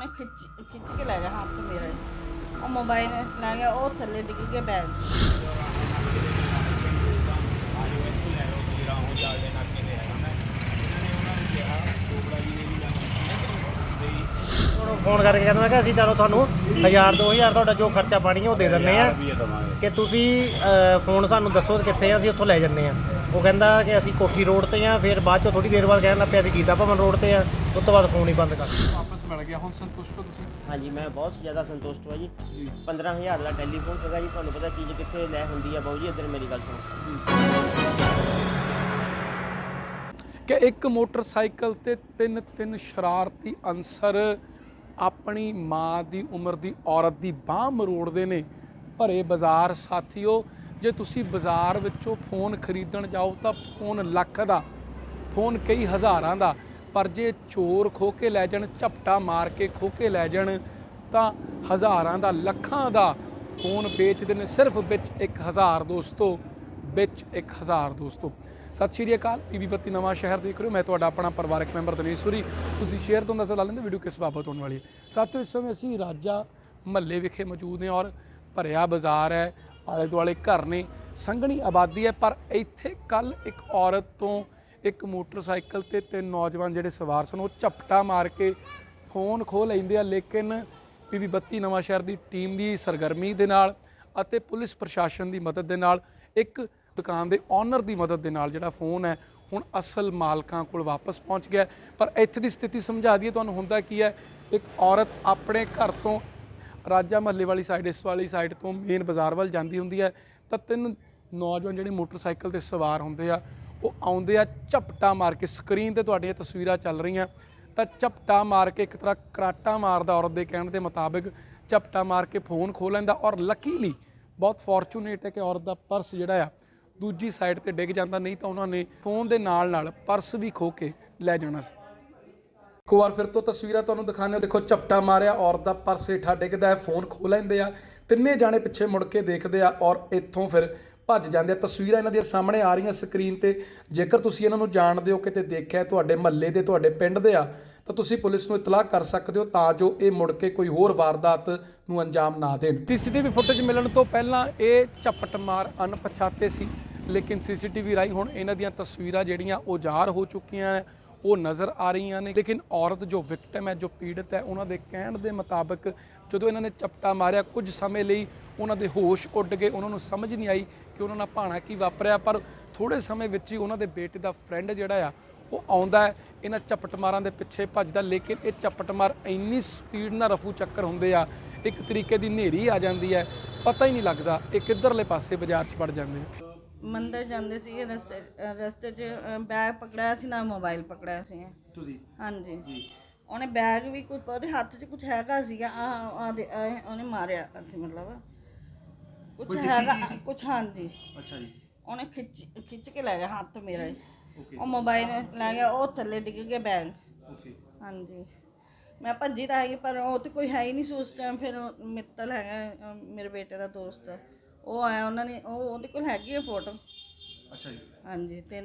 ਉਹਨੇ ਖਿੱਚ ਖਿੱਚ ਕੇ ਲੈ ਗਿਆ ਹੱਥ ਮੇਰੇ। ਉਹ ਮੋਬਾਈਲ ਲੈ ਗਿਆ ਉਹ ਥੱਲੇ ਡਿੱਗ ਗਿਆ ਬੈਗ ਫੋਨ ਕਰਕੇ ਕਹਿੰਦਾ ਮੈਂ ਕਿ ਅਸੀਂ ਚਲੋ ਤੁਹਾਨੂੰ 1000 2000 ਤੁਹਾਡਾ ਜੋ ਖਰਚਾ ਪਾਣੀ ਉਹ ਦੇ ਦਿੰਨੇ ਆ। ਕਿ ਤੁਸੀਂ ਫੋਨ ਸਾਨੂੰ ਦੱਸੋ ਕਿੱਥੇ ਆ ਅਸੀਂ ਉੱਥੋਂ ਲੈ ਜੰਨੇ ਆ। ਉਹ ਕਹਿੰਦਾ ਕਿ ਅਸੀਂ ਕੋਠੀ ਰੋਡ ਤੇ ਆ ਫਿਰ ਬਾਅਦ ਚੋਂ ਥੋੜੀ ਦੇਰ ਬਾਅਦ ਕਹਿਣ ਲੱਗ ਪਿਆ ਅਸੀਂ ਗੀਤਾ ਭਵਨ ਰੋਡ ਤੇ ਆ। ਉਸ ਤੋਂ ਬਾਅਦ ਫੋਨ ਹੀ ਬੰਦ ਕਰ ਦਿੱਤਾ। ਮਿਲ ਗਿਆ। ਹੁਣ ਸੰਤੁਸ਼ਟ ਹੋ ਤੁਸੀਂ? ਹਾਂਜੀ ਮੈਂ ਬਹੁਤ ਜ਼ਿਆਦਾ ਸੰਤੁਸ਼ਟ ਹਾਂ ਜੀ। ਜੀ। 15000 ਦਾ ਟੈਲੀਫੋਨ ਸੀਗਾ ਜੀ। ਤੁਹਾਨੂੰ ਪਤਾ ਚੀਜ਼ ਕਿੱਥੇ ਲੈ ਹੁੰਦੀ ਆ ਬਾਊ ਜੀ ਇੱਧਰ ਮੇਰੀ ਗੱਲ ਸੁਣੋ। ਕਿ ਇੱਕ ਮੋਟਰਸਾਈਕਲ ਤੇ ਤਿੰਨ ਤਿੰਨ ਸ਼ਰਾਰਤੀ ਅਨਸਰ ਆਪਣੀ ਮਾਂ ਦੀ ਉਮਰ ਦੀ ਔਰਤ ਦੀ ਬਾਹ ਮਰੋੜਦੇ ਨੇ। ਭਰੇ ਬਾਜ਼ਾਰ ਸਾਥੀਓ ਜੇ ਤੁਸੀਂ ਬਾਜ਼ਾਰ ਵਿੱਚੋਂ ਫੋਨ ਖਰੀਦਣ ਜਾਓ ਤਾਂ ਫੋਨ ਲੱਖ ਦਾ ਫੋਨ ਕਈ ਹਜ਼ਾਰਾਂ ਦਾ। ਪਰ ਜੇ ਚੋਰ ਖੋ ਕੇ ਲੈ ਜਾਣ, ਝਪਟਾ ਮਾਰ ਕੇ ਖੋ ਕੇ ਲੈ ਜਾਣ, ਤਾਂ ਹਜ਼ਾਰਾਂ ਦਾ, ਲੱਖਾਂ ਦਾ ਫੋਨ ਵੇਚਦੇ ਨੇ ਸਿਰਫ ਵਿੱਚ 1000 ਦੋਸਤੋ, ਵਿੱਚ 1000 ਦੋਸਤੋ। ਸਤਿ ਸ਼੍ਰੀ ਅਕਾਲ ਪੀਬੀ ਬੱਤੀ ਨਵਾਂ ਸ਼ਹਿਰ ਦੇਖ ਰਹੇ ਹੋ। ਮੈਂ ਤੁਹਾਡਾ ਆਪਣਾ ਪਰਿਵਾਰਕ ਮੈਂਬਰ ਦਨੇਸ਼ਵਰੀ ਤੁਸੀਂ ਸ਼ੇਅਰ ਤੋਂ ਨਜ਼ਰ ਲਾ ਲੈਂਦੇ ਵੀਡੀਓ ਕਿਸ ਬਾਬਤ ਹੋਣ ਵਾਲੀ ਹੈ। ਸਾਥੀਓ ਇਸ ਸਮੇਂ ਅਸੀਂ ਰਾਜਾ ਮਹੱਲੇ ਵਿਖੇ ਮੌਜੂਦ ਨੇ ਔਰ ਭਰਿਆ ਬਾਜ਼ਾਰ ਹੈ ਆਲੇ ਦੁਆਲੇ ਘਰ ਨੇ, ਸੰਘਣੀ ਆਬਾਦੀ ਹੈ, ਪਰ ਇੱਥੇ ਕੱਲ ਇੱਕ ਔਰਤ ਤੋਂ ਇੱਕ ਮੋਟਰਸਾਈਕਲ ਤੇ ਤਿੰਨ ਨੌਜਵਾਨ ਜਿਹੜੇ ਸਵਾਰ ਸਨ, ਉਹ ਝਪਟਾ ਮਾਰ ਕੇ ਫੋਨ ਖੋਹ ਲੈਂਦੇ ਆ, ਲੇਕਿਨ ਪੀਬੀ ਬੱਤੀ ਨਵਾਂ ਸ਼ਹਿਰ ਦੀ ਟੀਮ ਦੀ ਸਰਗਰਮੀ ਦੇ ਨਾਲ ਅਤੇ ਪੁਲਿਸ ਪ੍ਰਸ਼ਾਸਨ ਦੀ ਮਦਦ ਦੇ ਨਾਲ, ਇੱਕ ਦੁਕਾਨ ਦੇ ਓਨਰ ਦੀ ਮਦਦ ਦੇ ਨਾਲ ਜਿਹੜਾ ਫੋਨ ਹੈ, ਹੁਣ ਅਸਲ ਮਾਲਕਾਂ ਕੋਲ ਵਾਪਸ ਪਹੁੰਚ ਗਿਆ। ਪਰ ਇੱਥੇ ਦੀ ਸਥਿਤੀ ਸਮਝਾ ਦਈਏ, ਤੁਹਾਨੂੰ ਹੁੰਦਾ ਕੀ ਹੈ, ਇੱਕ ਔਰਤ ਆਪਣੇ ਘਰ ਤੋਂ ਰਾਜਾ ਮਹੱਲੇ ਵਾਲੀ ਸਾਈਡ ਇਸ ਵਾਲੀ ਸਾਈਡ ਤੋਂ ਮੇਨ ਬਾਜ਼ਾਰ ਵੱਲ ਜਾਂਦੀ ਹੁੰਦੀ ਹੈ, ਤਾਂ ਤਿੰਨ ਨੌਜਵਾਨ ਜਿਹੜੇ ਮੋਟਰਸਾਈਕਲ ਤੇ ਸਵਾਰ ਹੁੰਦੇ ਆ ਉਹ ਆਉਂਦੇ ਆ ਝਪਟਾ ਮਾਰ ਕੇ ਸਕਰੀਨ ਤੇ ਤੁਹਾਡੀਆਂ ਤਸਵੀਰਾਂ ਚੱਲ ਰਹੀਆਂ। ਤਾਂ ਝਪਟਾ ਮਾਰ ਕੇ ਇੱਕ ਤਰ੍ਹਾਂ ਕਰਾਟਾ ਮਾਰਦਾ ਔਰਤ ਦੇ ਕਹਿਣ ਦੇ ਮੁਤਾਬਿਕ, ਝਪਟਾ ਮਾਰ ਕੇ ਫੋਨ ਖੋਹ ਲੈਂਦਾ ਔਰ ਲੱਕੀਲੀ ਬਹੁਤ ਫੋਰਚੂਨੇਟ ਹੈ ਕਿ ਔਰਤ ਦਾ ਪਰਸ ਜਿਹੜਾ ਆ, ਦੂਜੀ ਸਾਈਡ ਤੇ ਡਿੱਗ ਜਾਂਦਾ, ਨਹੀਂ ਤਾਂ ਉਹਨਾਂ ਨੇ ਫੋਨ ਦੇ ਨਾਲ ਨਾਲ ਪਰਸ ਵੀ ਖੋ ਕੇ ਲੈ ਜਾਣਾ ਸੀ। ਇੱਕ ਵਾਰ ਫਿਰ ਤੋਂ ਤਸਵੀਰਾਂ ਤੁਹਾਨੂੰ ਦਿਖਾਣੇ ਦੇਖੋ, ਝਪਟਾ ਮਾਰਿਆ, ਔਰਤ ਦਾ ਪਰਸ ਹੇਠਾਂ ਡਿੱਗਦਾ ਹੈ ਫੋਨ ਖੋ ਲੈਂਦੇ ਆ। ਤਿੰਨੇ ਜਾਣੇ ਪਿੱਛੇ ਮੁੜ ਕੇ ਦੇਖਦੇ ਆ ਔਰ ਇੱਥੋਂ ਫਿਰ ਭੱਜ ਜਾਂਦੇ ਆ। ਤਸਵੀਰਾਂ ਇਹਨਾਂ ਦੀਆਂ ਸਾਹਮਣੇ ਆ ਰਹੀਆਂ ਸਕਰੀਨ ਤੇ। ਜੇਕਰ ਤੁਸੀਂ ਇਹਨਾਂ ਨੂੰ ਜਾਣਦੇ ਹੋ, ਕਿਤੇ ਦੇਖਿਆ ਤੁਹਾਡੇ ਮਹੱਲੇ ਦੇ, ਤੁਹਾਡੇ ਪਿੰਡ ਦੇ ਆ, ਤਾਂ ਤੁਸੀਂ ਪੁਲਿਸ ਨੂੰ ਇਤਲਾਹ ਕਰ ਸਕਦੇ ਹੋ ਤਾਂ ਜੋ ਇਹ ਮੁੜ ਕੇ ਕੋਈ ਹੋਰ ਵਾਰਦਾਤ ਨੂੰ ਅੰਜਾਮ ਨਾ ਦੇਣ। ਸੀਸੀਟੀਵੀ ਫੁਟੇਜ ਮਿਲਣ ਤੋਂ ਪਹਿਲਾਂ ਇਹ ਝਪਟ ਮਾਰ ਅਣਪਛਾਤੇ ਸੀ, ਲੇਕਿਨ ਸੀਸੀਟੀਵੀ ਰਾਹੀਂ ਹੁਣ ਇਹਨਾਂ ਦੀਆਂ ਤਸਵੀਰਾਂ ਜਿਹੜੀਆਂ ਉਹ ਜ਼ਾਹਰ ਹੋ ਚੁੱਕੀਆਂ ਉਹ ਨਜ਼ਰ ਆ ਰਹੀਆਂ ਨੇ। ਲੇਕਿਨ ਔਰਤ ਜੋ ਵਿਕਟਮ ਹੈ, ਜੋ ਪੀੜਤ ਹੈ, ਉਹਨਾਂ ਦੇ ਕਹਿਣ ਦੇ ਮੁਤਾਬਕ ਜਦੋਂ ਇਹਨਾਂ ਨੇ ਚਪਟਾ ਮਾਰਿਆ ਕੁਝ ਸਮੇਂ ਲਈ, ਉਹਨਾਂ ਦੇ ਹੋਸ਼ ਉੱਡ ਗਏ। ਉਹਨਾਂ ਨੂੰ ਸਮਝ ਨਹੀਂ ਆਈ ਕਿ ਉਹਨਾਂ ਨਾਲ ਭਾਣਾ ਕੀ ਵਾਪਰਿਆ। ਪਰ ਥੋੜੇ ਸਮੇਂ ਵਿੱਚ ਹੀ ਉਹਨਾਂ ਦੇ ਬੇਟੇ ਦਾ ਫਰੈਂਡ ਜਿਹੜਾ ਆ, ਉਹ ਆਉਂਦਾ ਹੈ। ਇਹਨਾਂ ਚਪਟ ਦੇ ਪਿੱਛੇ ਭੱਜਦਾ, ਲੇਕਿਨ ਇਹ ਚਪਟ ਇੰਨੀ ਸਪੀਡ ਨਾਲ ਰਫੂ ਚੱਕਰ ਹੁੰਦੇ ਆ, ਇੱਕ ਤਰੀਕੇ ਦੀ ਹਨੇਰੀ ਆ ਜਾਂਦੀ ਹੈ। ਪਤਾ ਹੀ ਨਹੀਂ ਲੱਗਦਾ ਇਹ ਕਿੱਧਰਲੇ ਪਾਸੇ ਬਾਜ਼ਾਰ 'ਚ ਵੜ ਜਾਂਦੇ ਆ। ਮੰਦਰ ਜਾਂਦੇ ਸੀ ਰਸਤੇ ਅ, ਰਸਤੇ 'ਚ ਅ, ਬੈਗ ਪਕੜਿਆ ਸੀ ਨਾ ਮੋਬਾਈਲ ਪਕੜਿਆ ਸੀ। ਤੁਸੀਂ? ਹਾਂਜੀ। ਉਹਨੇ ਬੈਗ ਵੀ ਕੁਝ ਉਹਦੇ ਹੱਥ 'ਚ ਕੁਝ ਹੈਗਾ ਸੀਗਾ ਆ ਉਹਨੇ ਮਾਰਿਆ ਅਸੀਂ ਮਤਲਬ। ਕੁਝ ਹੈਗਾ ਕੁਝ ਹਾਂਜੀ। ਅੱਛਾ ਜੀ। ਉਹਨੇ ਖਿੱਚ ਖਿੱਚ ਕੇ ਲੈ ਗਿਆ ਹੱਥ ਮੇਰੇ ਉਹ ਮੋਬਾਈਲ ਲੈ ਗਿਆ ਉਹ ਥੱਲੇ ਡਿੱਗ ਗਿਆ ਬੈਗ। ਓਕੇ। ਹਾਂਜੀ। ਮੈਂ ਭੱਜੀ ਤਾਂ ਹੈਗੀ ਪਰ ਉਹ ਤੇ ਕੋਈ ਹੈ ਹੀ ਨਹੀਂ ਸੀ ਉਸ ਟਾਈਮ ਫਿਰ ਉਹ ਮਿੱਤਲ ਹੈਗਾ ਅ, ਮੇਰੇ ਬੇਟੇ ਦਾ ਦੋਸਤ। ਉਹ ਆਇਆ ਉਹਨਾਂ ਨੇ ਉਹ ਉਹਦੇ ਕੋਲ ਹੈਗੀ ਹੈ ਫੋਟੋ। ਅੱਛਾ ਜੀ। ਹਾਂਜੀ ਤੇ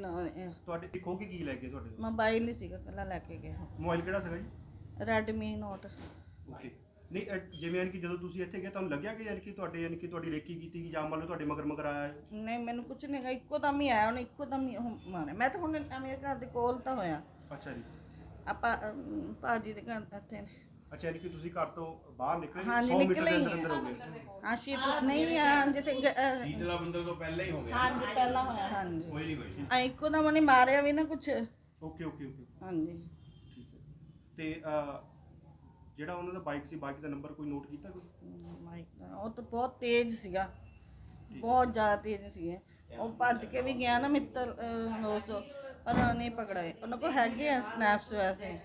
ਤੁਹਾਡੇ ਇੱਕ ਹੋ ਕੇ ਕੀ ਲੈ ਗਏ ਤੁਹਾਡੇ ਤੋਂ? ਮੋਬਾਈਲ ਹੀ ਸੀਗਾ ਕੱਲਾ ਲੈ ਕੇ ਗਿਆ ਮੋਬਾਈਲ ਕਿਹੜਾ ਸੀਗਾ ਜੀ? ਰੈਡਮੀ ਨੋਟ ਓਕੇ ਨਹੀਂ ਜਿਵੇਂ ਯਾਨੀ ਕਿ ਜਦੋਂ ਤੁਸੀਂ ਇੱਥੇ ਗਏ ਤੁਹਾਨੂੰ ਲੱਗਿਆ ਕਿ ਯਾਨੀ ਕਿ ਤੁਹਾਡੇ ਯਾਨੀ ਕਿ ਤੁਹਾਡੀ ਰੇਕੀ ਕੀਤੀ ਗਈ ਜਾਂ ਮੰਨ ਲਓ ਤੁਹਾਡੇ ਮਗਰ ਮਗਰ ਆਇਆ ਹੈ? ਨਹੀਂ ਮੈਨੂੰ ਕੁਝ ਨਹੀਂ ਹੈਗਾ ਇੱਕੋ ਦਮ ਹੀ ਆਇਆ ਉਹਨੇ ਇੱਕੋ ਦਮ ਹੀ ਉਹ ਮਾਰਿਆ। ਮੈਂ ਤਾਂ ਹੁਣ ਮੇਰੇ ਘਰ ਦੇ ਕੋਲ ਤਾਂ ਹੋਇਆ। ਅੱਛਾ ਜੀ। ਆਪਾਂ ਅਮ, ਭਾਜੀ ਦੇ ਘਰ ਇੱਥੇ ਅੱਛਾ ਯਾਨੀ ਕਿ ਤੁਸੀਂ ਘਰ ਤੋਂ ਬਾਹਰ ਨਿਕਲੇ ਹਾਂਜੀ, 100 ਮੀਟਰ ਨਿਕਲੇ ਦੇ ਹੀ। ਅੰਦਰ ਅੰਦਰ ਹੋ ਗਏ। ਹਾਂ ਸ਼ੀਤ ਨਹੀਂ ਆ ਜਿੱਥੇ ਸ਼ੀਤਲਾ ਬੰਦਰ ਤੋਂ ਪਹਿਲਾਂ ਹੀ ਹੋ ਗਿਆ। ਹਾਂਜੀ ਪਹਿਲਾਂ ਹੋਇਆ। ਹਾਂਜੀ। ਕੋਈ ਨਹੀਂ ਕੋਈ ਨਹੀਂ। ਆ ਇੱਕੋ ਦਮ ਉਹਨੇ ਮਾਰਿਆ ਵੀ ਨਾ ਕੁਝ ਓਕੇ ਓਕੇ ਓਕੇ। ਹਾਂਜੀ। ਠੀਕ ਹੈ। ਤੇ ਅਹ, ਜਿਹੜਾ ਉਹਨਾਂ ਦਾ ਬਾਈਕ ਸੀ ਬਾਈਕ ਦਾ ਨੰਬਰ ਕੋਈ ਨੋਟ ਕੀਤਾ ਕੋਈ? ਮਾਈਕ ਦਾ ਉਹ ਤਾਂ ਬਹੁਤ ਤੇਜ਼ ਸੀਗਾ। ਬਹੁਤ ਜ਼ਿਆਦਾ ਤੇਜ਼ ਸੀਗੇ। ਉਹ ਭੱਜ ਕੇ ਵੀ ਗਿਆ ਨਾ ਮਿੱਤਰ ਅਹ, ਦੋਸਤੋ ਪਰ ਉਹ ਨਹੀਂ ਪਕੜਾਏ। ਉਹਨਾਂ ਕੋਲ ਹੈਗੇ ਆ ਸਨੈਪਸ ਵੈਸੇ।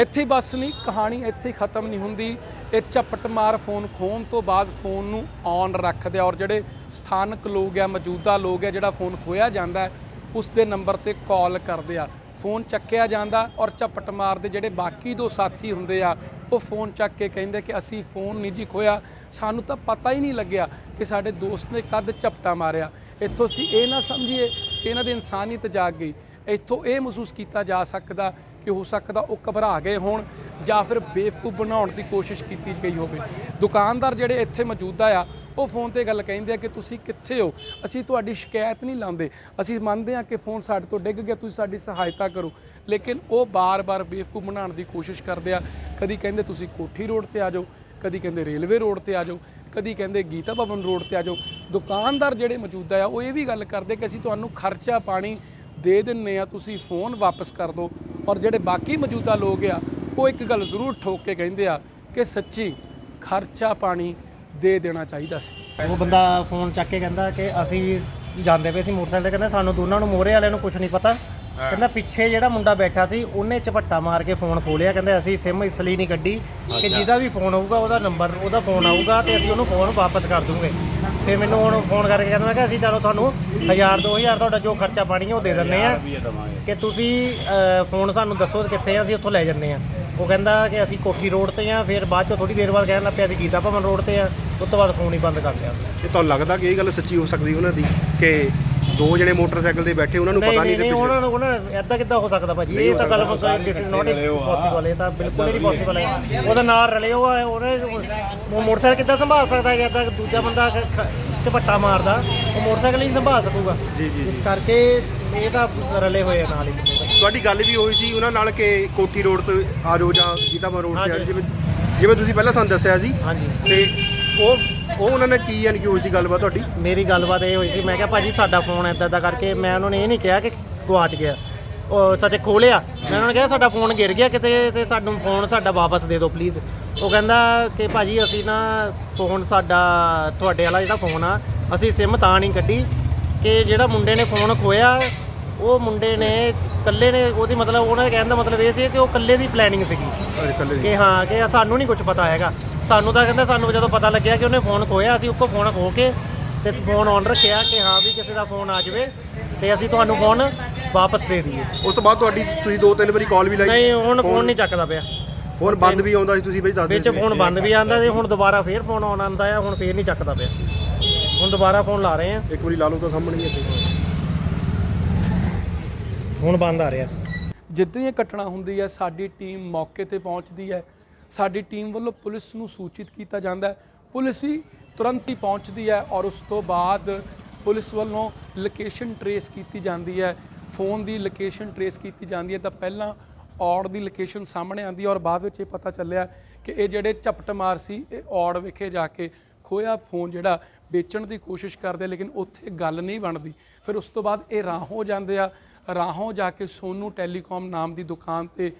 ਇੱਥੇ ਬਸ ਨਹੀਂ ਕਹਾਣੀ ਇੱਥੇ ਖਤਮ ਨਹੀਂ ਹੁੰਦੀ। ਇਹ ਝਪਟ ਮਾਰ ਫੋਨ ਖੋਣ ਤੋਂ ਬਾਅਦ ਫੋਨ ਨੂੰ ਔਨ ਰੱਖਦੇ ਆ ਔਰ ਜਿਹੜੇ ਸਥਾਨਕ ਲੋਕ ਆ ਮੌਜੂਦਾ ਲੋਕ ਆ ਜਿਹੜਾ ਫੋਨ ਖੋਇਆ ਜਾਂਦਾ ਹੈ, ਉਸ ਦੇ ਨੰਬਰ ਤੇ ਕਾਲ ਕਰਦੇ ਆ। ਫੋਨ ਚੱਕਿਆ ਜਾਂਦਾ ਔਰ ਝਪਟ ਮਾਰਦੇ ਜਿਹੜੇ ਬਾਕੀ ਦੋ ਸਾਥੀ ਹੁੰਦੇ ਆ ਉਹ ਫੋਨ ਚੱਕ ਕੇ ਕਹਿੰਦੇ ਕਿ ਅਸੀਂ ਫੋਨ ਨਹੀਂ ਜੀ ਖੋਇਆ ਸਾਨੂੰ ਤਾਂ ਪਤਾ ਹੀ ਨਹੀਂ ਲੱਗਿਆ ਕਿ ਸਾਡੇ ਦੋਸਤ ਨੇ ਕਦ ਝਪਟਾ ਮਾਰਿਆ। ਇੱਥੋਂ ਅਸੀਂ ਇਹ ਨਾ ਸਮਝੀਏ ਕਿ ਇਹਨਾਂ ਦੀ ਇਨਸਾਨੀਅਤ ਜਾਗ ਗਈ। ਇੱਥੋਂ ਇਹ ਮਹਿਸੂਸ ਕੀਤਾ ਜਾ ਸਕਦਾ ਕਿ ਹੋ ਸਕਦਾ ਉਹ ਘਬਰਾ ਗਏ ਹੋਣ ਜਾਂ ਫਿਰ ਬੇਵਕੂਫ ਬਣਾਉਣ ਦੀ ਕੋਸ਼ਿਸ਼ ਕੀਤੀ ਗਈ ਹੋਵੇ। ਦੁਕਾਨਦਾਰ ਜਿਹੜੇ ਇੱਥੇ ਮੌਜੂਦਾ ਆ, ਉਹ ਫੋਨ ਤੇ ਗੱਲ ਕਹਿੰਦੇ ਆ ਕਿ ਤੁਸੀਂ ਕਿੱਥੇ ਹੋ? ਅਸੀਂ ਤੁਹਾਡੀ ਸ਼ਿਕਾਇਤ ਨਹੀਂ ਲਾਉਂਦੇ। ਅਸੀਂ ਮੰਨਦੇ ਆ ਕਿ ਫੋਨ ਸਾਡੇ ਤੋਂ ਡਿੱਗ ਗਿਆ, ਤੁਸੀਂ ਸਾਡੀ ਸਹਾਇਤਾ ਕਰੋ। ਲੇਕਿਨ ਉਹ ਬਾਰ-ਬਾਰ ਬੇਵਕੂਫ ਬਣਾਉਣ ਦੀ ਕੋਸ਼ਿਸ਼ ਕਰਦੇ ਆ। ਕਦੀ ਕਹਿੰਦੇ ਤੁਸੀਂ ਕੋਠੀ ਰੋਡ ਤੇ ਆ ਜਾਓ, ਕਦੀ ਕਹਿੰਦੇ ਰੇਲਵੇ ਰੋਡ ਤੇ ਆ ਜਾਓ, ਕਦੀ ਕਹਿੰਦੇ ਗੀਤਾ ਭਵਨ ਰੋਡ ਤੇ ਆ ਜਾਓ। ਦੁਕਾਨਦਾਰ ਜਿਹੜੇ ਮੌਜੂਦਾ ਆ, ਉਹ ਇਹ ਵੀ ਗੱਲ ਕਰਦੇ ਕਿ ਅਸੀਂ ਤੁਹਾਨੂੰ ਖਰਚਾ ਪਾਣੀ ਦੇ ਦਿੰਨੇ ਆ, ਤੁਸੀਂ ਫੋਨ ਵਾਪਸ ਕਰ ਦਿਓ। ਔਰ ਜਿਹੜੇ ਬਾਕੀ ਮੌਜੂਦਾ ਲੋਕ ਆ, ਉਹ ਇੱਕ ਗੱਲ ਜ਼ਰੂਰ ਠੋਕ ਕੇ ਕਹਿੰਦੇ ਆ ਕਿ ਸੱਚੀ ਖਰਚਾ ਪਾਣੀ ਦੇ ਦੇਣਾ ਚਾਹੀਦਾ ਸੀ। ਉਹ ਬੰਦਾ ਫੋਨ ਚੱਕ ਕੇ ਕਹਿੰਦਾ ਕਿ ਅਸੀਂ ਜਾਂਦੇ ਪਏ ਸੀ ਮੋਟਰਸਾਈਕਲ ਤੇ, ਕਹਿੰਦਾ ਸਾਨੂੰ ਦੋਨਾਂ ਨੂੰ ਮੋਹਰੇ ਵਾਲਿਆਂ ਨੂੰ ਕੁਝ ਨਹੀਂ ਪਤਾ। ਕਹਿੰਦਾ ਪਿੱਛੇ ਜਿਹੜਾ ਮੁੰਡਾ ਬੈਠਾ ਸੀ ਉਹਨੇ ਝਪੱਟਾ ਮਾਰ ਕੇ ਫੋਨ ਖੋਲਿਆ ਕਹਿੰਦੇ ਅਸੀਂ ਸਿਮ ਇਸ ਲਈ ਨਹੀਂ ਕੱਢੀ ਕਿ ਜਿਹਦਾ ਵੀ ਫੋਨ ਆਊਗਾ ਉਹਦਾ ਨੰਬਰ ਉਹਦਾ ਫੋਨ ਆਊਗਾ ਤੇ ਅਸੀਂ ਉਹਨੂੰ ਫੋਨ ਵਾਪਸ ਕਰ ਦੂੰਗੇ। ਫਿਰ ਮੈਨੂੰ ਹੁਣ ਫੋਨ ਕਰਕੇ ਕਹਿੰਦਾ ਮੈਂ ਕਿ ਅਸੀਂ ਚਲੋ ਤੁਹਾਨੂੰ 1000 2000 ਤੁਹਾਡਾ ਜੋ ਖਰਚਾ ਪਾਣੀ ਹੈ ਉਹ ਦੇ ਦਿੰਨੇ ਆ। ਕਿ ਤੁਸੀਂ ਫੋਨ ਸਾਨੂੰ ਦੱਸੋ ਕਿੱਥੇ ਆ ਅਸੀਂ ਉੱਥੋਂ ਲੈ ਜੰਨੇ ਆ। ਉਹ ਕਹਿੰਦਾ ਕਿ ਅਸੀਂ ਕੋਠੀ ਰੋਡ ਤੇ ਆ ਫਿਰ ਬਾਅਦ ਚੋਂ ਥੋੜੀ ਦੇਰ ਬਾਅਦ ਕਹਿਣ ਲੱਗ ਪਿਆ ਅਸੀਂ ਗੀਤਾ ਭਵਨ ਰੋਡ ਤੇ ਆ ਉਸ ਤੋਂ ਬਾਅਦ ਫੋਨ ਹੀ ਬੰਦ ਕਰ ਲਿਆ। ਇਹ ਤੁਹਾਨੂੰ ਲੱਗਦਾ ਕਿ ਇਹ ਗੱਲ ਸੱਚੀ ਹੋ ਸਕਦੀ ਉਹਨਾਂ ਦੀ ਕਿ ਦੋ ਜਣੇ ਮੋਟਰਸਾਈਕਲ ਤੇ ਬੈਠੇ ਉਹਨਾਂ ਨੂੰ ਪਤਾ ਨਹੀਂ ਨਹੀਂ ਉਹਨਾਂ ਨੂੰ ਉਹਨਾਂ ਐਦਾਂ ਕਿੱਦਾਂ ਹੋ ਸਕਦਾ ਭਾਜੀ? ਇਹ ਤਾਂ ਗੱਲ ਦਿਸ ਇਜ਼ ਨਾਟ ਪੋਸੀਬਲ ਇਹ ਤਾਂ ਬਿਲਕੁਲ ਨਹੀਂ ਪੋਸੀਬਲ ਹੈ। ਉਹਦਾ ਨਾਲ ਰਲੇ ਉਹ ਹੈ ਉਹਨੇ ਉਹ ਮੋਟਰਸਾਈਕਲ ਕਿੱਦਾਂ ਸੰਭਾਲ ਸਕਦਾ ਹੈ ਐਦਾਂ ਦੂਜਾ ਬੰਦਾ ਝਪੱਟਾ ਮਾਰਦਾ ਉਹ ਮੋਟਰਸਾਈਕਲ ਨਹੀਂ ਸੰਭਾਲ ਸਕੂਗਾ। ਜੀ, ਜੀ, ਇਸ ਕਰਕੇ ਇਹ ਤਾਂ ਰਲੇ ਹੋਏ ਆ ਨਾਲ ਹੀ ਤੁਹਾਡੀ ਗੱਲ ਵੀ ਹੋਈ ਸੀ ਉਹਨਾਂ ਨਾਲ ਕਿ ਕੋਠੀ ਰੋਡ ਤੇ ਆ ਜਾਓ ਜਾਂ ਗੀਤਾਮਾ ਰੋਡ ਤੇ ਜਿਵੇਂ ਤੁਸੀਂ ਪਹਿਲਾਂ ਸਾਨੂੰ ਦੱਸਿਆ ਸੀ। ਹਾਂਜੀ। ਤੇ ਉਹ ਉਹ ਉਹਨਾਂ ਨੇ ਕੀ ਯਾਨੀ ਕਿ ਹੋਈ ਸੀ ਗੱਲਬਾਤ ਤੁਹਾਡੀ? ਮੇਰੀ ਗੱਲਬਾਤ ਇਹ ਹੋਈ ਸੀ ਮੈਂ ਕਿਹਾ ਭਾਜੀ ਸਾਡਾ ਫੋਨ ਐਦਾਂ ਦਾ ਕਰਕੇ ਮੈਂ ਉਹਨਾਂ ਨੇ ਇਹ ਨਹੀਂ ਕਿਹਾ ਕਿ ਗਵਾਚ ਗਿਆ। ਉਹ ਸੱਚ ਖੋਲਿਆ ਮੈਂ ਉਹਨਾਂ ਨੇ ਕਿਹਾ ਸਾਡਾ ਫੋਨ ਗਿਰ ਗਿਆ ਕਿਤੇ ਤੇ ਸਾਨੂੰ ਫੋਨ ਸਾਡਾ ਵਾਪਸ ਦੇ ਦਿਓ ਪਲੀਜ਼ ਉਹ ਕਹਿੰਦਾ ਕਿ ਭਾਜੀ ਅਸੀਂ ਨਾ ਫੋਨ ਸਾਡਾ ਤੁਹਾਡੇ ਵਾਲਾ ਜਿਹੜਾ ਫੋਨ ਆ ਅਸੀਂ ਸਿਮ ਤਾਂ ਨਹੀਂ ਕੱਢੀ ਕਿ ਜਿਹੜਾ ਮੁੰਡੇ ਨੇ ਫੋਨ ਖੋਇਆ ਉਹ ਮੁੰਡੇ ਨੇ ਇਕੱਲੇ ਨੇ ਉਹਦੀ ਮਤਲਬ ਉਹਨਾਂ ਦਾ ਕਹਿਣ ਦਾ ਮਤਲਬ ਇਹ ਸੀ ਕਿ ਉਹ ਇਕੱਲੇ ਦੀ ਪਲੈਨਿੰਗ ਸੀਗੀ। ਕਿ ਹਾਂ ਕਿ ਸਾਨੂੰ ਨਹੀਂ ਕੁਝ ਪਤਾ ਹੈਗਾ। ਸਾਨੂੰ ਤਾਂ ਕਹਿੰਦਾ ਸਾਨੂੰ ਜਦੋਂ ਪਤਾ ਲੱਗਿਆ ਕਿ ਉਹਨੇ ਫੋਨ ਖੋਇਆ ਅਸੀਂ ਉੱਕੋ ਫੋਨ ਖੋ ਕੇ ਤੇ ਫੋਨ ਔਨ ਰੱਖਿਆ ਕਿ ਹਾਂ ਵੀ ਕਿਸੇ ਦਾ ਫੋਨ ਆ ਜਾਵੇ ਤੇ ਅਸੀਂ ਤੁਹਾਨੂੰ ਫੋਨ ਵਾਪਸ ਦੇ ਦਈਏ। ਉਸ ਤੋਂ ਬਾਅਦ ਤੁਹਾਡੀ ਤੁਸੀਂ ਦੋ ਤਿੰਨ ਵਾਰੀ ਕਾਲ ਵੀ ਲਾਈ। ਨਹੀਂ ਹੁਣ ਫੋਨ ਨਹੀਂ ਚੱਕਦਾ ਪਿਆ। ਫੋਨ ਬੰਦ ਵੀ ਆਉਂਦਾ ਸੀ ਤੁਸੀਂ ਬਈ ਦੱਸ ਵਿੱਚ ਫੋਨ ਬੰਦ ਵੀ ਆਂਦਾ ਤੇ ਹੁਣ ਦੁਬਾਰਾ ਫੇਰ ਫੋਨ ਆਉਣ ਆਂਦਾ ਆ ਹੁਣ ਫੇਰ ਨਹੀਂ ਚੱਕਦਾ ਪਿਆ। ਹੁਣ ਦੁਬਾਰਾ ਫੋਨ ਲਾ ਰਹੇ ਆ। ਇੱਕ ਵਾਰੀ ਲਾ ਲਓ ਤਾਂ ਸਾਹਮਣੇ ਹੀ ਇੱਥੇ। ਹੁਣ ਬੰਦ ਆ ਰਿਹਾ। ਜਿੱਦਾਂ ਹੀ ਇਹ ਘਟਨਾ ਹੁੰਦੀ ਹੈ ਸਾਡੀ ਟੀਮ ਮੌਕੇ ਤੇ ਪਹੁੰਚਦੀ ਹੈ ਸਾਡੀ ਟੀਮ ਵੱਲੋਂ ਪੁਲਿਸ ਨੂੰ ਸੂਚਿਤ ਕੀਤਾ ਜਾਂਦਾ ਹੈ। ਪੁਲਿਸ ਹੀ ਤੁਰੰਤ ਹੀ ਪਹੁੰਚਦੀ ਹੈ ਔਰ ਉਸ ਤੋਂ ਬਾਅਦ ਪੁਲਿਸ ਵੱਲੋਂ ਲੋਕੇਸ਼ਨ ਟਰੇਸ ਕੀਤੀ ਜਾਂਦੀ ਹੈ। ਫੋਨ ਦੀ ਲੋਕੇਸ਼ਨ ਟਰੇਸ ਕੀਤੀ ਜਾਂਦੀ ਹੈ ਤਾਂ ਪਹਿਲਾਂ ਔੜ ਦੀ ਲੋਕੇਸ਼ਨ ਸਾਹਮਣੇ ਆਂਦੀ ਹੈ ਔਰ ਬਾਅਦ ਵਿੱਚ ਇਹ ਪਤਾ ਚੱਲਿਆ ਕਿ ਇਹ ਜਿਹੜੇ ਝਪਟ ਮਾਰ ਸੀ, ਇਹ ਔੜ ਵਿਖੇ ਜਾ ਕੇ ਖੋਇਆ ਫੋਨ ਜਿਹੜਾ ਵੇਚਣ ਦੀ ਕੋਸ਼ਿਸ਼ ਕਰਦੇ, ਲੇਕਿਨ ਉੱਥੇ ਗੱਲ ਨਹੀਂ ਬਣਦੀ। ਫਿਰ ਉਸ ਤੋਂ ਬਾਅਦ ਇਹ ਰਾਹੋਂ ਜਾਂਦੇ ਆ। ਰਾਹੋਂ ਜਾ ਕੇ ਸੋਨੂ ਟੈਲੀਕਾਮ ਨਾਮ ਦੀ ਦੁਕਾਨ ਤੇ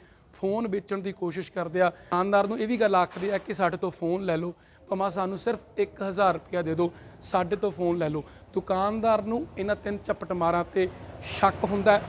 ਫੋਨ ਵੇਚਣ ਦੀ ਕੋਸ਼ਿਸ਼ ਕਰਦੇ ਆ। ਦੁਕਾਨਦਾਰ ਨੂੰ ਇਹ ਵੀ ਗੱਲ ਆਖਦੇ ਆ ਕਿ ਸਾਡੇ ਤੋਂ ਫੋਨ ਲੈ ਲਓ, ਭਾਵੇਂ ਸਾਨੂੰ ਸਿਰਫ 1000 ਰੁਪਇਆ ਦੇ ਦਿਓ, ਸਾਡੇ ਤੋਂ ਫੋਨ ਲੈ ਲਓ। ਦੁਕਾਨਦਾਰ ਨੂੰ ਇਹਨਾਂ ਤਿੰਨ ਝਪਟ ਮਾਰਾਂ ਤੇ ਸ਼ੱਕ ਹੁੰਦਾ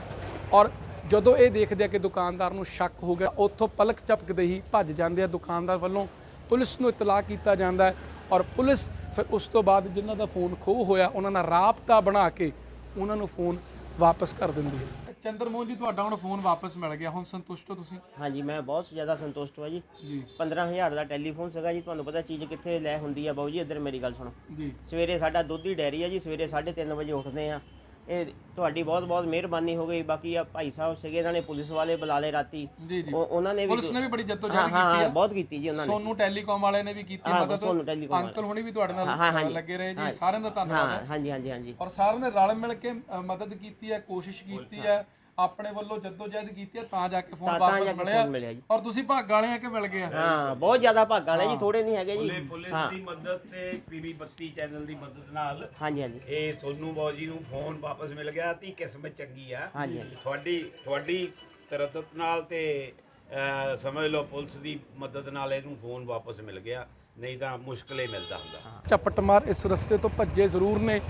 ਔਰ ਜਦੋਂ ਇਹ ਦੇਖਦੇ ਆ ਕਿ ਦੁਕਾਨਦਾਰ ਨੂੰ ਸ਼ੱਕ ਹੋ ਗਿਆ, ਉੱਥੋਂ ਪਲਕ ਝਪਕਦੇ ਹੀ ਭੱਜ ਜਾਂਦੇ ਆ। ਦੁਕਾਨਦਾਰ ਵੱਲੋਂ ਪੁਲਿਸ ਨੂੰ ਇਤਲਾਹ ਕੀਤਾ ਜਾਂਦਾ ਹੈ ਔਰ ਪੁਲਿਸ ਫਿਰ ਉਸ ਤੋਂ ਬਾਅਦ ਜਿਨ੍ਹਾਂ ਦਾ ਫੋਨ ਖੋਹ ਹੋਇਆ, ਉਹਨਾਂ ਨਾਲ ਰਾਬਤਾ ਬਣਾ ਕੇ ਉਹਨਾਂ ਨੂੰ ਫੋਨ ਵਾਪਸ ਕਰ ਦਿੰਦੀ ਹੈ। ਚੰਦਰਮੋਹਨ ਜੀ ਤੁਹਾਡਾ ਹੁਣ ਫੋਨ ਵਾਪਸ ਮਿਲ ਗਿਆ। ਹੁਣ ਸੰਤੁਸ਼ਟ ਹੋ ਤੁਸੀਂ? ਹਾਂਜੀ ਮੈਂ ਬਹੁਤ ਜ਼ਿਆਦਾ ਸੰਤੁਸ਼ਟ ਹਾਂ ਜੀ। ਜੀ। 15000 ਦਾ ਟੈਲੀਫੋਨ ਸੀਗਾ ਜੀ। ਤੁਹਾਨੂੰ ਪਤਾ ਚੀਜ਼ ਕਿੱਥੇ ਲੈ ਹੁੰਦੀ ਆ ਬਾਊ ਜੀ ਇੱਧਰ ਮੇਰੀ ਗੱਲ ਸੁਣੋ। ਜੀ। ਸਵੇਰੇ ਸਾਡਾ ਦੁੱਧ ਦੀ ਡੈਰੀ ਆ ਜੀ। ਸਵੇਰੇ 3:30 ਵਜੇ ਉੱਠਦੇ ਆ ਇਹ ਤੁਹਾਡੀ ਬਹੁਤ ਬਹੁਤ ਮਿਹਰਬਾਨੀ ਹੋ ਗਈ। ਬਾਕੀ ਆ ਭਾਈ ਸਾਹਿਬ ਸੀਗੇ ਇਹਨਾਂ ਨੇ ਪੁਲਿਸ ਵਾਲੇ ਬੁਲਾ ਲਏ ਰਾਤੀ। ਜੀ ਜੀ। ਉਹ- ਉਹਨਾਂ ਨੇ ਵੀ ਪੁਲਿਸ ਨੇ ਵੀ ਬੜੀ ਜੱਦੋਜਹਿਦ ਕੀਤੀ ਹਾਂ ਹੈ ਬਹੁਤ ਕੀਤੀ ਜੀ ਉਹਨਾਂ ਨੇ। ਸੋਨੂ ਟੈਲੀਕਾਮ ਵਾਲਿਆਂ ਨੇ ਵੀ ਕੀਤੀ ਹਾਂ, ਮਦਦ ਸੋਨੂੰ ਟੈਲੀਕਾਮ ਵਾਲੇ। ਅੰਕਲ ਹੁਣੀ ਵੀ ਤੁਹਾਡੇ ਹਾਂ, ਹਾਂ, ਨਾਲ ਹਾਂਜੀ। ਲੱਗੇ ਰਹੇ ਜੀ। ਸਾਰਿਆਂ ਦਾ ਧੰਨਵਾਦ ਹਾਂ। ਹੈ ਹਾਂਜੀ ਹਾਂਜੀ ਹਾਂਜੀ। ਔਰ ਸਾਰਿਆਂ ਨੇ ਰਲ ਮਿਲ ਕੇ ਅ, ਮਦਦ ਕੀਤੀ ਹੈ ਕੋਸ਼ਿਸ਼ ਕੀਤੀ ਹੈ। ਆਪਣੇ ਵੱਲੋਂ ਜੱਦੋਜਹਿਦ ਕੀਤੀ ਹੈ ਤਾਂ ਜਾ ਕੇ ਫੋਨ ਤਾਂ- ਤਾਂ ਵਾਪਸ ਮਿਲਿਆ। ਫੋਨ ਮਿਲਿਆ ਜੀ। ਔਰ ਤੁਸੀਂ ਭਾਗ ਵਾਲੇ ਆ ਕਿ ਮਿਲ ਗਏ ਆ? ਹਾਂ ਬਹੁਤ ਜ਼ਿਆਦਾ ਭਾਗਾਂ ਵਾਲੇ ਜੀ ਥੋੜੇ ਨਹੀਂ ਹੈਗੇ ਜੀ। ਪੁਲਿਸ ਹਾਂ। ਦੀ ਮਦਦ ਤੇ ਪੀਵੀ 32 ਚੈਨਲ ਦੀ ਮਦਦ ਨਾਲ ਹਾਂਜੀ ਹਾਂਜੀ। ਇਹ ਸੋਨੂ ਬੌਜੀ ਨੂੰ ਫੋਨ ਵਾਪਸ ਮਿਲ ਗਿਆ ਤੀ ਕਿਸਮਤ ਚੰਗੀ ਆ। ਹਾਂਜੀ, ਹਾਂਜੀ। ਤੁਹਾਡੀ ਤੁਹਾਡੀ ਤਰਦਤ ਨਾਲ ਤੇ ਅਹ, ਸਮਝ ਲਓ ਪੁਲਿਸ ਦੀ ਮਦਦ ਨਾਲ ਇਹਨੂੰ ਫੋਨ ਵਾਪਸ ਮਿਲ ਗਿਆ। ਨਹੀਂ ਤਾਂ ਮੁਸ਼ਕਲ ਹੀ ਮਿਲਦਾ ਹੁੰਦਾ। ਝਪਟ ਮਾਰ ਇਸ ਰਸਤੇ ਤੋਂ ਭੱਜੇ ਜ਼ਰੂਰ ਨੇ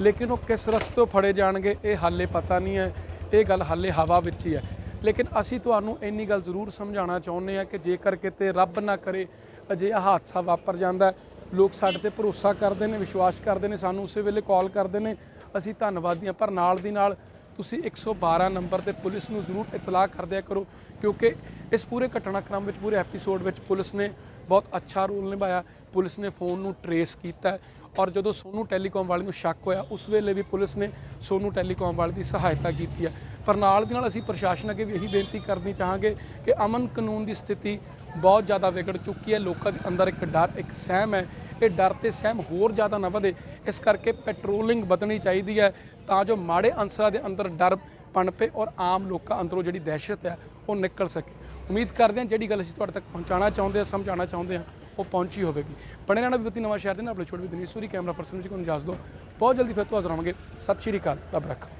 ਲੇਕਿਨ ਉਹ ਕਿਸ ਰਸਤੇ ਤੋਂ ਫੜੇ ਜਾਣਗੇ ਇਹ ਹਾਲੇ ਪਤਾ ਨਹੀਂ ਹੈ। ਇਹ ਗੱਲ ਹਾਲੇ ਹਵਾ ਵਿੱਚ ਹੀ ਹੈ। ਲੇਕਿਨ ਅਸੀਂ ਤੁਹਾਨੂੰ ਇੰਨੀ ਗੱਲ ਜ਼ਰੂਰ ਸਮਝਾਉਣਾ ਚਾਹੁੰਦੇ ਹਾਂ ਕਿ ਜੇਕਰ ਕਿਤੇ ਰੱਬ ਨਾ ਕਰੇ, ਅਜਿਹਾ ਹਾਦਸਾ ਵਾਪਰ ਜਾਂਦਾ ਲੋਕ ਸਾਡੇ ਤੇ ਭਰੋਸਾ ਕਰਦੇ ਨੇ, ਵਿਸ਼ਵਾਸ ਕਰਦੇ ਨੇ, ਸਾਨੂੰ ਉਸੇ ਵੇਲੇ ਕਾਲ ਕਰਦੇ ਨੇ। ਅਸੀਂ ਧੰਨਵਾਦੀ ਹਾਂ ਪਰ ਨਾਲ ਦੀ ਨਾਲ ਤੁਸੀਂ 112 ਨੰਬਰ ਤੇ ਪੁਲਿਸ ਨੂੰ ਜ਼ਰੂਰ ਇਤਲਾਹ ਕਰਦਿਆ ਕਰੋ, ਕਿਉਂਕਿ ਇਸ ਪੂਰੇ ਘਟਨਾਕ੍ਰਮ ਵਿੱਚ, ਪੂਰੇ ਐਪੀਸੋਡ ਵਿੱਚ ਪੁਲਿਸ ਨੇ ਬਹੁਤ ਅੱਛਾ ਰੋਲ ਨਿਭਾਇਆ। ਪੁਲਿਸ ਨੇ ਫੋਨ ਨੂੰ ਟਰੇਸ ਕੀਤਾ ਔਰ ਜਦੋਂ ਸੋਨੂ ਟੈਲੀਕਾਮ ਵਾਲੇ ਨੂੰ ਸ਼ੱਕ ਹੋਇਆ, ਉਸ ਵੇਲੇ ਵੀ ਪੁਲਿਸ ਨੇ ਸੋਨੂ ਟੈਲੀਕਾਮ ਵਾਲੇ ਦੀ ਸਹਾਇਤਾ ਕੀਤੀ ਹੈ। ਪਰ ਨਾਲ ਦੀ ਨਾਲ ਅਸੀਂ ਪ੍ਰਸ਼ਾਸਨ ਅੱਗੇ ਵੀ ਇਹੀ ਬੇਨਤੀ ਕਰਨੀ ਚਾਹਾਂਗੇ ਕਿ ਅਮਨ ਕਾਨੂੰਨ ਦੀ ਸਥਿਤੀ ਬਹੁਤ ਜ਼ਿਆਦਾ ਵਿਗੜ ਚੁੱਕੀ ਹੈ। ਲੋਕਾਂ ਦੇ ਅੰਦਰ ਇੱਕ ਡਰ, ਇੱਕ ਸਹਿਮ ਹੈ। ਇਹ ਡਰ ਤੇ ਸਹਿਮ ਹੋਰ ਜ਼ਿਆਦਾ ਨਾ ਵਧੇ। ਇਸ ਕਰਕੇ ਪੈਟਰੋਲਿੰਗ ਵਧਣੀ ਚਾਹੀਦੀ ਹੈ ਤਾਂ ਜੋ ਮਾੜੇ ਅੰਸਰਾਂ ਦੇ ਅੰਦਰ ਡਰ ਪਣਪੇ ਔਰ ਆਮ ਲੋਕਾਂ ਅੰਦਰੋਂ ਜਿਹੜੀ ਦਹਿਸ਼ਤ ਹੈ ਉਹ ਨਿਕਲ ਸਕੇ। ਉਮੀਦ ਕਰਦੇ ਹਾਂ ਜਿਹੜੀ ਗੱਲ ਅਸੀਂ ਤੁਹਾਡੇ ਤੱਕ ਪਹੁੰਚਾਉਣਾ ਚਾਹੁੰਦੇ ਹਾਂ, ਸਮਝਾਉਣਾ ਚਾਹੁੰਦੇ ਹਾਂ ਉਹ ਪਹੁੰਚੀ ਹੋਵੇਗੀ। ਬਣੇ ਰਹਿਣਾ ਵਿਬਤੀ ਨਵਾਂ ਸ਼ਹਿਰ ਦੇ ਨਾਲ, ਆਪਣੇ ਛੋਟੇ ਵੀ ਦਨੀਸ਼ੂਰੀ ਕੈਮਰਾ ਪਰਸਨ ਜੀ ਕੋਲ ਇਜਾਜ਼ਤ ਦਿਓ। ਬਹੁਤ ਜਲਦੀ ਫਿਰ ਤੋਂ ਹਾਜ਼ਰ ਹੋਵਾਂਗੇ। ਸਤਿ ਸ਼੍ਰੀ ਅਕਾਲ, ਰੱਬ ਰੱਖਾ।